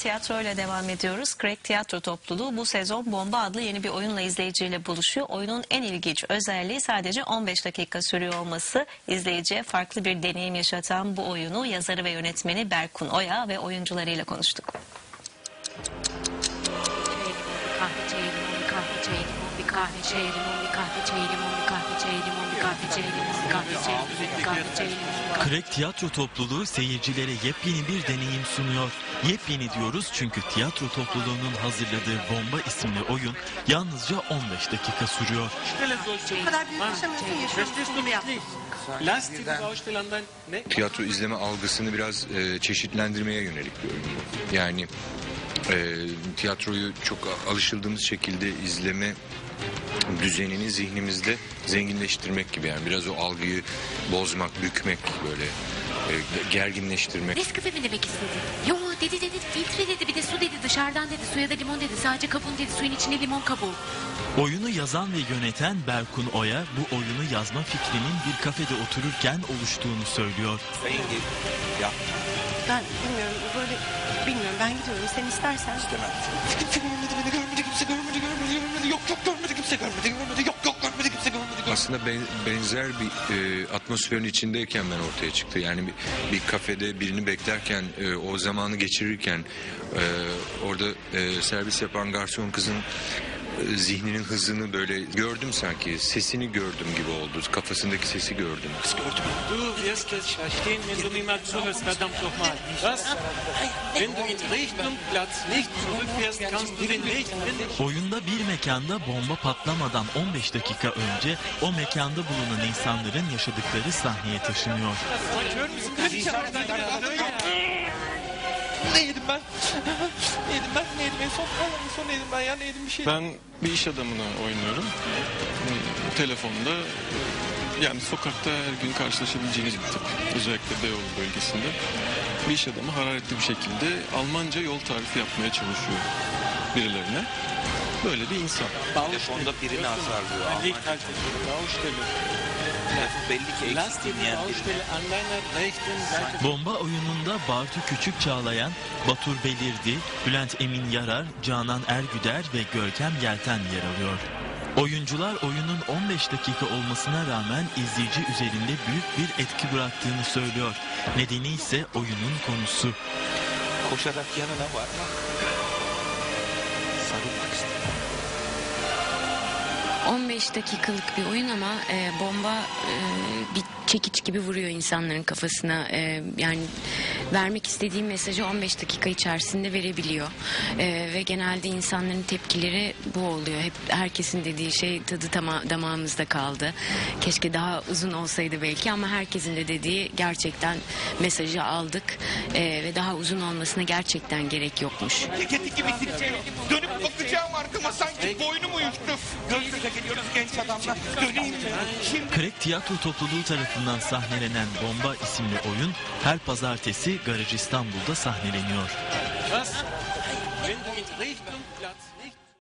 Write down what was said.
tiyatro ile devam ediyoruz. Craig Tiyatro Topluluğu bu sezon Bomba adlı yeni bir oyunla izleyiciyle buluşuyor. Oyunun en ilginç özelliği sadece 15 dakika sürüyor olması. İzleyiciye farklı bir deneyim yaşatan bu oyunu yazarı ve yönetmeni Berkun Oya ve oyuncularıyla konuştuk. kahve çayı limon bir kahve çayı limon bir kahve çay limonlu kahve çay limonlu kahve çay limonlu kahve çay limonlu kahve Krek Tiyatro Topluluğu seyircilere yepyeni bir deneyim sunuyor. Yepyeni diyoruz çünkü tiyatro topluluğunun hazırladığı Bomba isimli oyun yalnızca 15 dakika sürüyor. Bu. Tiyatro izleme algısını biraz e, çeşitlendirmeye yönelik bir oyun. Yani e, tiyatroyu çok alışıldığımız şekilde izleme düzenini zihnimizde zenginleştirmek gibi yani biraz o algıyı bozmak, bükmek böyle e, gerginleştirmek. Nescafe mi demek istedi? Yo dedi dedi filtre dedi bir de su dedi dışarıdan dedi suya da limon dedi sadece kabuğun dedi suyun içinde limon kabuğu. Oyunu yazan ve yöneten Berkun Oya bu oyunu yazma fikrinin bir kafede otururken oluştuğunu söylüyor. Ben bilmiyorum böyle bilmiyorum ben gidiyorum sen istersen. İstemem. Kimse görmedi beni görmedi kimse görmedi görmedi görmedi yok yok görmedi kimse görmedi görmedi yok yok görmedi kimse görmedi görmedi. Aslında ben- benzer bir e, atmosferin içindeyken ben ortaya çıktı. Yani bir, bir kafede birini beklerken, e, o zamanı geçirirken e, orada e, servis yapan garson kızın zihninin hızını böyle gördüm sanki. Sesini gördüm gibi oldu. Kafasındaki sesi gördüm. Du wirst es verstehen, wenn du mal zuhörst, verdammt nochmal. Was? Wenn du in Richtung Platz nicht zurückfährst, kannst du den finden. Oyunda bir mekanda bomba patlamadan 15 dakika önce o mekanda bulunan insanların yaşadıkları sahneye taşınıyor. Ne yedim ben? Ne yedim ben? Ne yedim en son? En son ne yedim ben ya? Ne yedim bir şey? Ben bir iş adamını oynuyorum. Ee, Telefonda e, yani sokakta her gün karşılaşabileceğiniz bir tip. Özellikle Beyoğlu bölgesinde. Bir iş adamı hararetli bir şekilde Almanca yol tarifi yapmaya çalışıyor birilerine. Böyle bir insan. Telefonda birini azarlıyor. Licht Belli ki eksik dinleyen. Bomba oyununda Bartu Küçük Çağlayan, Batur Belirdi, Bülent Emin Yarar, Canan Ergüder ve Görkem Yelten yer alıyor. Oyuncular oyunun 15 dakika olmasına rağmen izleyici üzerinde büyük bir etki bıraktığını söylüyor. Nedeni ise oyunun konusu. Koşarak yanına var mı? 15 dakikalık bir oyun ama e, bomba e, bir çekiç gibi vuruyor insanların kafasına. E, yani vermek istediği mesajı 15 dakika içerisinde verebiliyor. E, ve genelde insanların tepkileri bu oluyor. Hep herkesin dediği şey tadı tama, damağımızda kaldı. Keşke daha uzun olsaydı belki ama herkesin de dediği gerçekten mesajı aldık. E, ve daha uzun olmasına gerçekten gerek yokmuş. Ceketi gibi. Dönüp bakacağım arkama sanki boynum uyuştu. Göz göze geliyoruz genç adamla. Döneyim mi? Şimdi Craig Tiyatro Topluluğu tarafından sahnelenen Bomba isimli oyun her pazartesi Garaj İstanbul'da sahneleniyor.